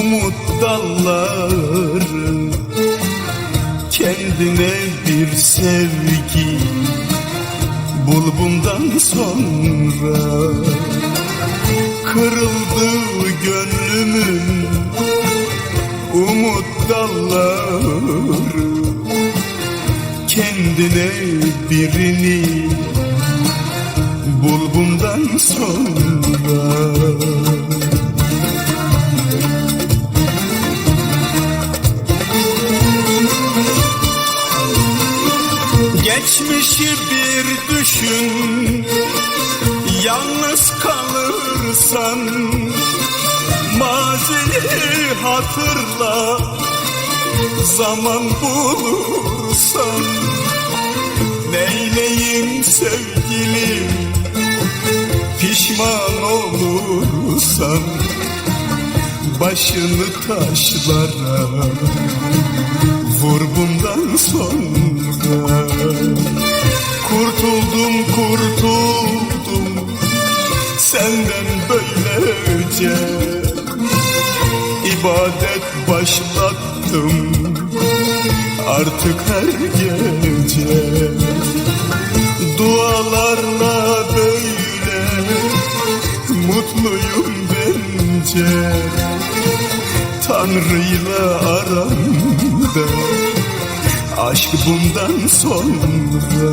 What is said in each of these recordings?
Umut dalları Kendine bir sevgi Bul bundan sonra. Kırıldı gönlümün Umut dalları Kendine birini Bul bundan sonra Geçmişi bir düşün. Yalnız kalırsan Maziyi hatırla. Zaman bulursan Neyleyim sevgilim? Pişman olursan Başını taşlara Vur bundan sonra İbadet başlattım. Artık her gece Dualarla böyle Mutluyum bence. Tanrı'yla aramda Aşk bundan sonra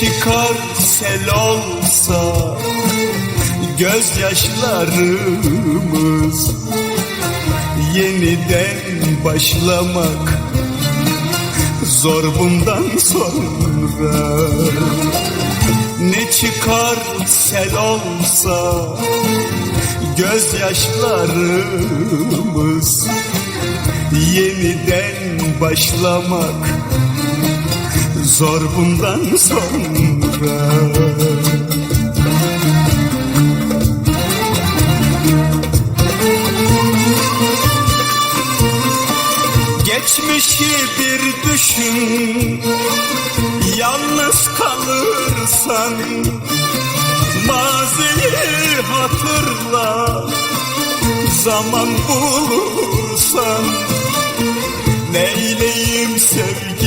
çıkar sel olsa gözyaşlarımız Yeniden başlamak zor bundan sonra. Ne çıkar sel olsa gözyaşlarımız Yeniden başlamak zor bundan sonra. Geçmişi bir düşün Yalnız kalırsan Maziyi hatırla Zaman bulursan Neyleyim sevgilim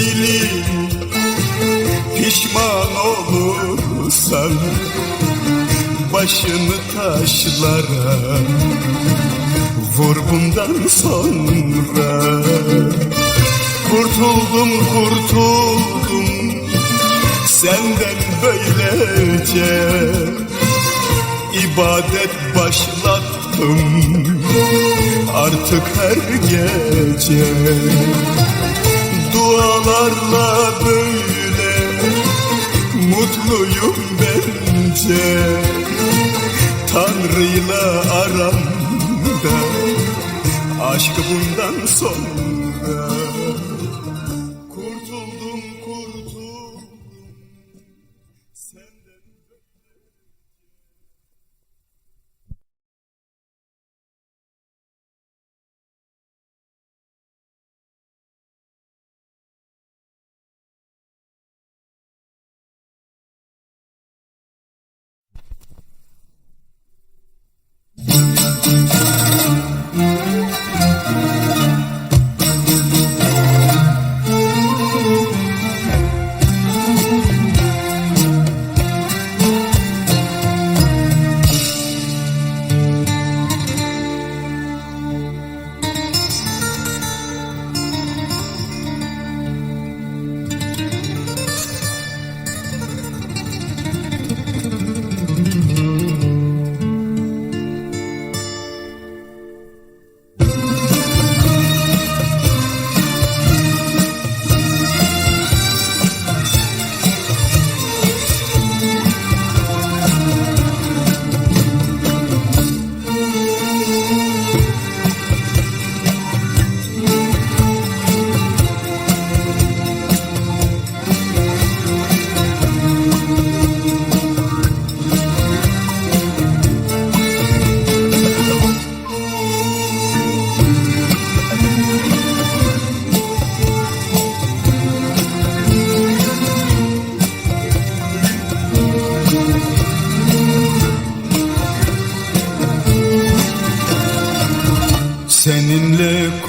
olursan Başını taşlara Vur bundan sonra. Kurtuldum kurtuldum Senden böylece. İbadet başlattım Artık her gece. Dualarla böyle Mutluyum bence. Tanrı'yla aramda Aşk bundan sonra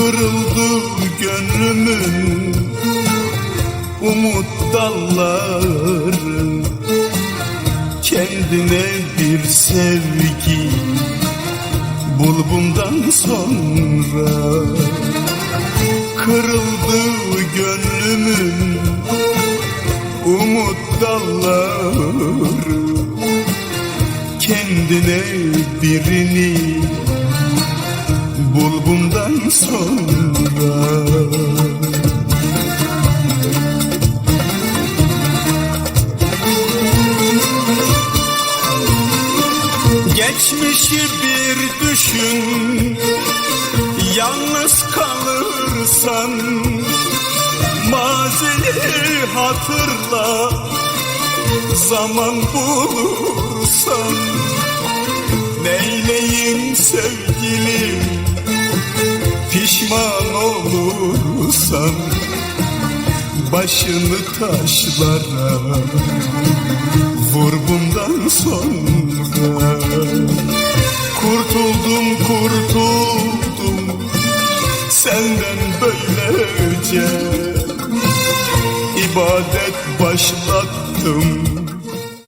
Kırıldı gönlümün Umut dalları Kendine bir sevgi. Bul bundan sonra Kırıldı gönlümün Umut dalları Kendine birini bundan sonra Geçmişi bir düşün Yalnız kalırsan Maziyi hatırla Zaman bulursan Neyleyim sevgilim Pişman olursan Başını taşlara Vur bundan sonra. Kurtuldum kurtuldum Senden böylece. İbadet başlattım